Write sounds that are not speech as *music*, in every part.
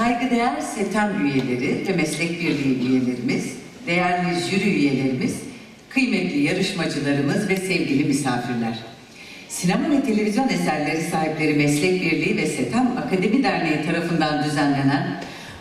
saygıdeğer SETEM üyeleri ve meslek birliği üyelerimiz, değerli jüri üyelerimiz, kıymetli yarışmacılarımız ve sevgili misafirler. Sinema ve televizyon eserleri sahipleri Meslek Birliği ve SETEM Akademi Derneği tarafından düzenlenen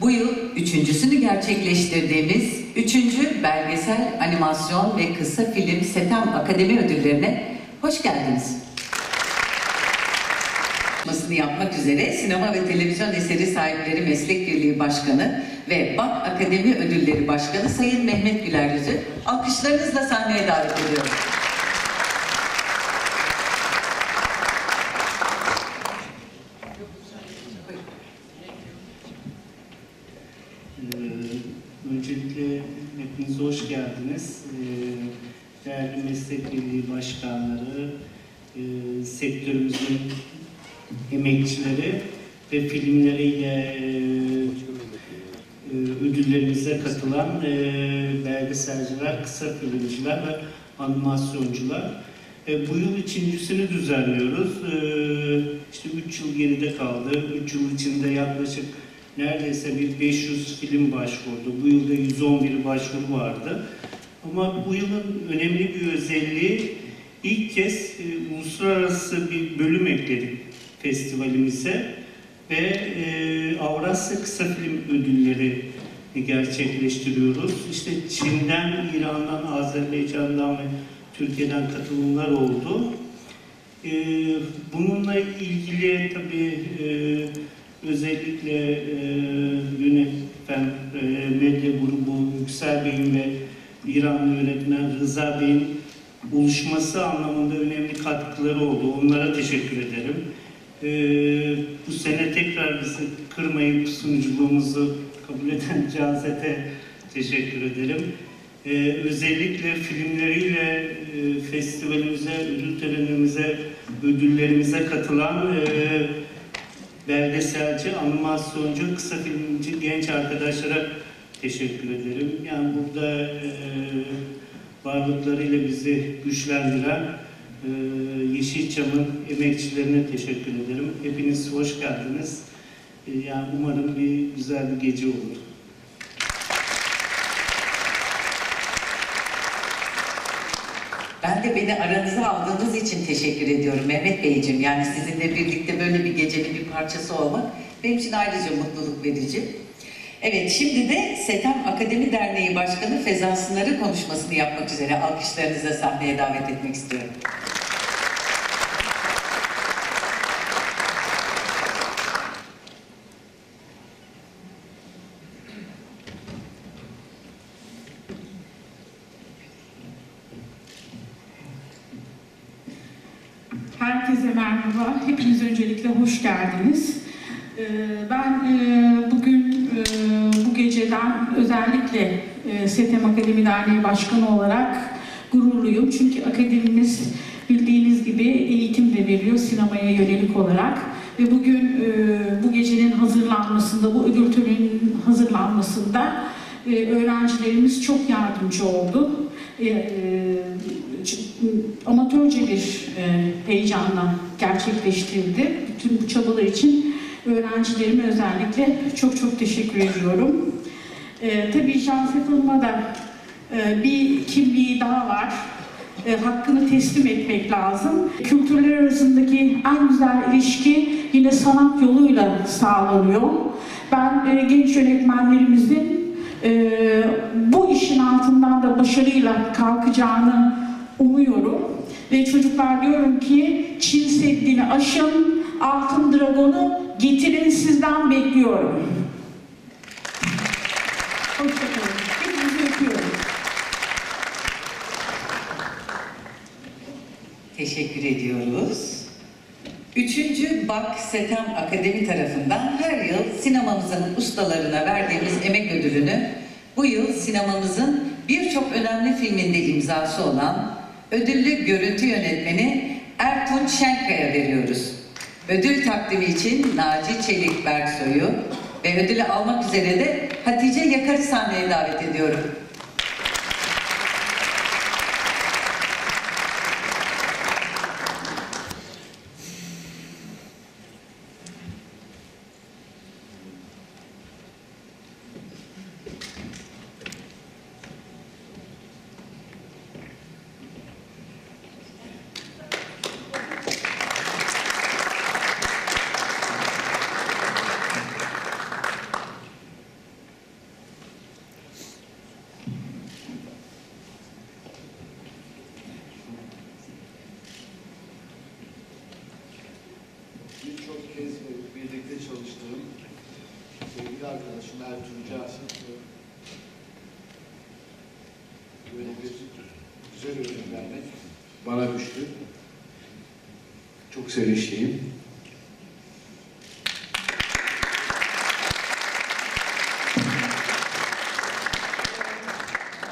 bu yıl üçüncüsünü gerçekleştirdiğimiz üçüncü belgesel, animasyon ve kısa film SETEM Akademi Ödülleri'ne hoş geldiniz. Konuşmasını yapmak üzere Sinema ve Televizyon Eseri Sahipleri Meslek Birliği Başkanı ve BAK Akademi Ödülleri Başkanı Sayın Mehmet Güler Yüz'ü alkışlarınızla sahneye davet ediyorum. Ee, Öncelikle hepiniz hoş geldiniz. Ee, Değerli meslek birliği başkanları, e, sektörümüzün emekçileri ve filmleriyle e, ödüllerimize katılan e, belgeselciler, kısa filmciler ve animasyoncular. E, Bu yıl üçüncüsünü düzenliyoruz. E, İşte üç yıl geride kaldı. Üç yıl içinde yaklaşık neredeyse bir 500 film başvurdu. Bu yılda 111 başvuru vardı. Ama bu yılın önemli bir özelliği ilk kez e, uluslararası bir bölüm ekledik festivalimize ve e, Avrasya Kısa Film Ödülleri gerçekleştiriyoruz. İşte Çin'den, İran'dan, Azerbaycan'dan ve Türkiye'den katılımlar oldu. E, bununla ilgili tabii e, özellikle e, yönetmen, e, medya grubu Yüksel Bey'in ve İranlı yönetmen Rıza Bey'in oluşması anlamında önemli katkıları oldu. Onlara teşekkür ederim. E, bu sene tekrar bizi kırmayıp sunuculuğumuzu kabul eden *laughs* Canset'e teşekkür ederim. E, özellikle filmleriyle e, festivalimize, ödül törenimize, ödüllerimize katılan e, belgeselci, animasyoncu, kısa filmci genç arkadaşlara teşekkür ederim. Yani burada e, varlıklarıyla bizi güçlendiren e, Yeşilçam'ın emekçilerine teşekkür ederim. Hepiniz hoş geldiniz. E, yani umarım bir güzel bir gece olur. Ben de beni aranıza aldığınız için teşekkür ediyorum Mehmet Beyciğim. Yani sizinle birlikte böyle bir gecenin bir parçası olmak benim için ayrıca mutluluk verici. Evet, şimdi de SETEM Akademi Derneği Başkanı Feza Sınar'ı konuşmasını yapmak üzere alkışlarınızla sahneye davet etmek istiyorum. Herkese merhaba. Hepiniz öncelikle hoş geldiniz. Ee, Ben e, bugün e, bu geceden özellikle e, SETEM Akademi Derneği Başkanı olarak gururluyum. Çünkü akademimiz bildiğiniz gibi eğitim de veriyor sinemaya yönelik olarak. Ve bugün bu gecenin hazırlanmasında, bu ödül töreninin hazırlanmasında öğrencilerimiz çok yardımcı oldu. Amatörce bir e, heyecanla gerçekleştirildi. Bütün bu çabalar için öğrencilerime özellikle çok çok teşekkür ediyorum. E, tabii Canset Hanım'a da e, bir kimliği daha var. E, hakkını teslim etmek lazım. Kültürler arasındaki en güzel ilişki yine sanat yoluyla sağlanıyor. Ben e, genç yönetmenlerimizin e, bu işin altından da başarıyla kalkacağını umuyorum. Ve çocuklar diyorum ki Çin Seddi'ni aşın, Altın Dragon'u getirin sizden bekliyorum. Teşekkür ediyoruz. Üçüncü BAK SETEM Akademi tarafından her yıl sinemamızın ustalarına verdiğimiz emek ödülünü bu yıl sinemamızın birçok önemli filminde imzası olan ödüllü görüntü yönetmeni Ertuğrul Şenkaya veriyoruz. Ödül takdimi için Naci Çelik Berksoy'u ve ödülü almak üzere de Hatice Yakar'ı sahneye davet ediyorum. Çalıştığım sevgili arkadaşım Ertuğrul'a böyle bir güzel ödül vermek bana düştü. Çok sevinçliyim.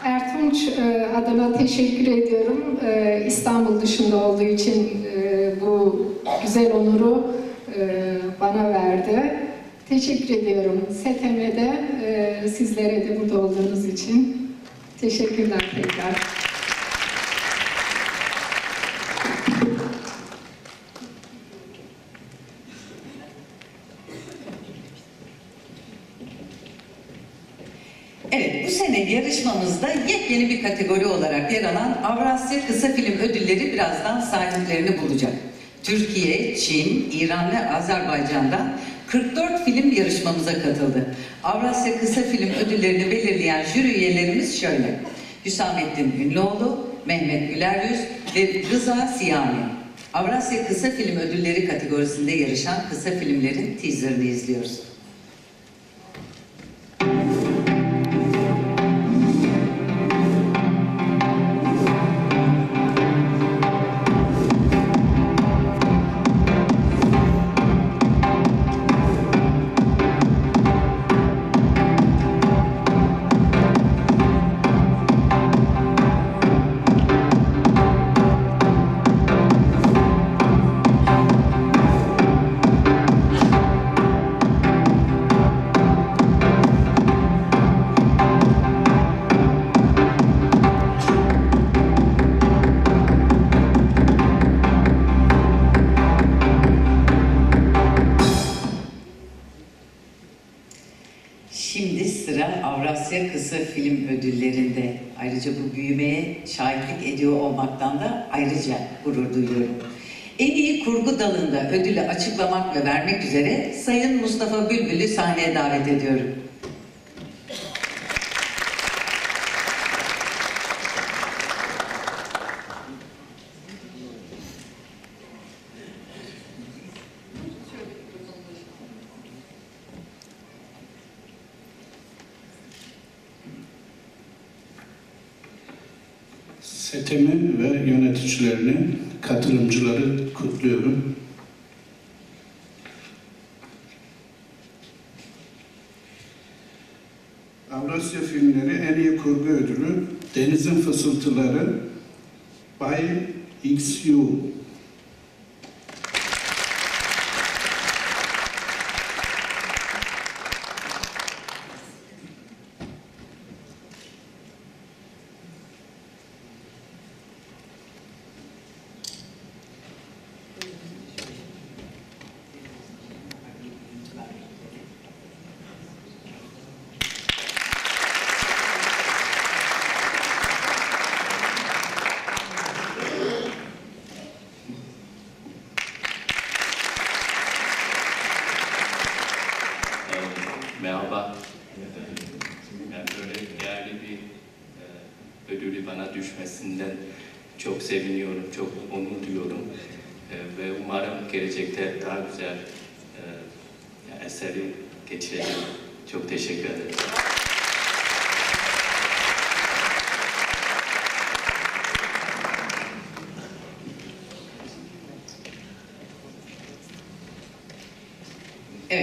Ertunç e, adına teşekkür ediyorum. E, İstanbul dışında olduğu için e, bu güzel onuru e, bana verdi. Teşekkür ediyorum. STM'de e, sizlere de burada olduğunuz için. Teşekkürler tekrar. Evet, bu sene yarışmamızda yepyeni bir kategori olarak yer alan Avrasya Kısa Film Ödülleri birazdan sahiplerini bulacak. Türkiye, Çin, İran ve Azerbaycan'dan 44 film yarışmamıza katıldı. Avrasya Kısa Film Ödülleri'ni belirleyen jüri üyelerimiz şöyle. Hüsamettin Ünlüoğlu, Mehmet Güleryüz ve Rıza Siyani. Avrasya Kısa Film Ödülleri kategorisinde yarışan kısa filmlerin teaserını izliyoruz. Kısa Film Ödülleri'nde. Ayrıca bu büyümeye şahitlik ediyor olmaktan da ayrıca gurur duyuyorum. En iyi kurgu dalında ödülü açıklamak ve vermek üzere Sayın Mustafa Bülbül'ü sahneye davet ediyorum. Setemi ve yöneticilerini, katılımcıları kutluyorum. Avrasya filmleri en iyi kurgu ödülü Denizin Fısıltıları Bay XU. Merhaba. Yani böyle değerli bir e, ödülü bana düşmesinden çok seviniyorum, çok onur duyuyorum. E, ve umarım gelecekte daha güzel e, eseri geçireceğim. Çok teşekkür ederim.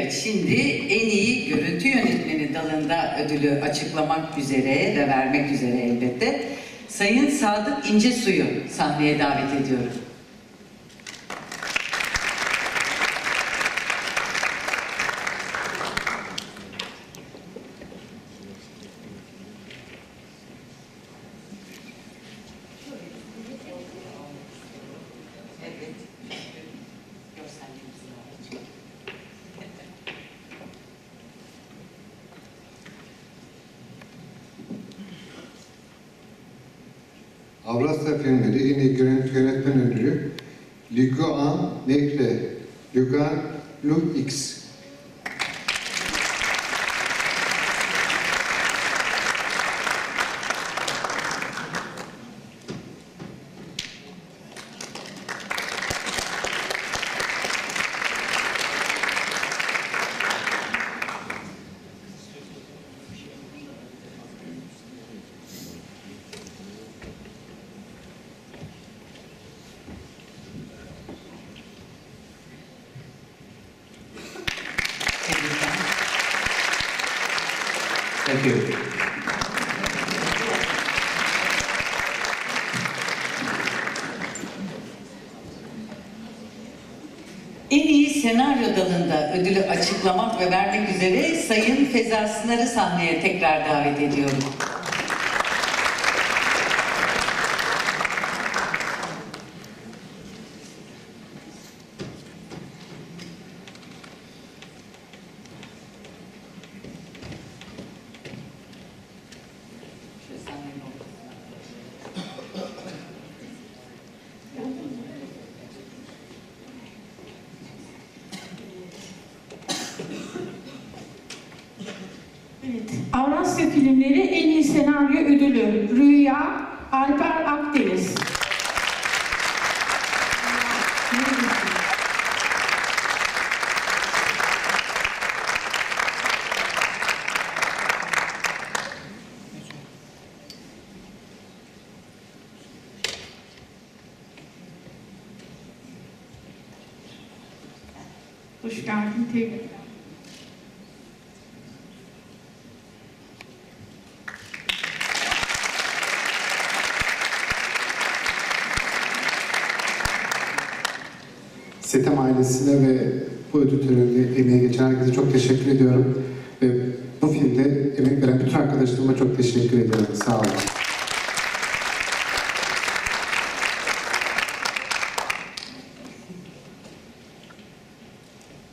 Evet, şimdi en iyi görüntü yönetmeni dalında ödülü açıklamak üzere ve vermek üzere elbette Sayın Sadık İncesu'yu sahneye davet ediyorum. Avrasya filmleri en iyi yönetmen ödülü. Liguan Nekle. Lugan Lu X En iyi senaryo dalında ödülü açıklamak ve vermek üzere Sayın Feza Sınar'ı sahneye tekrar davet ediyorum. Evet. Filmleri en iyi senaryo ödülü Rüya Alper Akdeniz. Hoş geldin tekrar. Setem ailesine ve bu ödül töreninde emeği geçen herkese çok teşekkür ediyorum.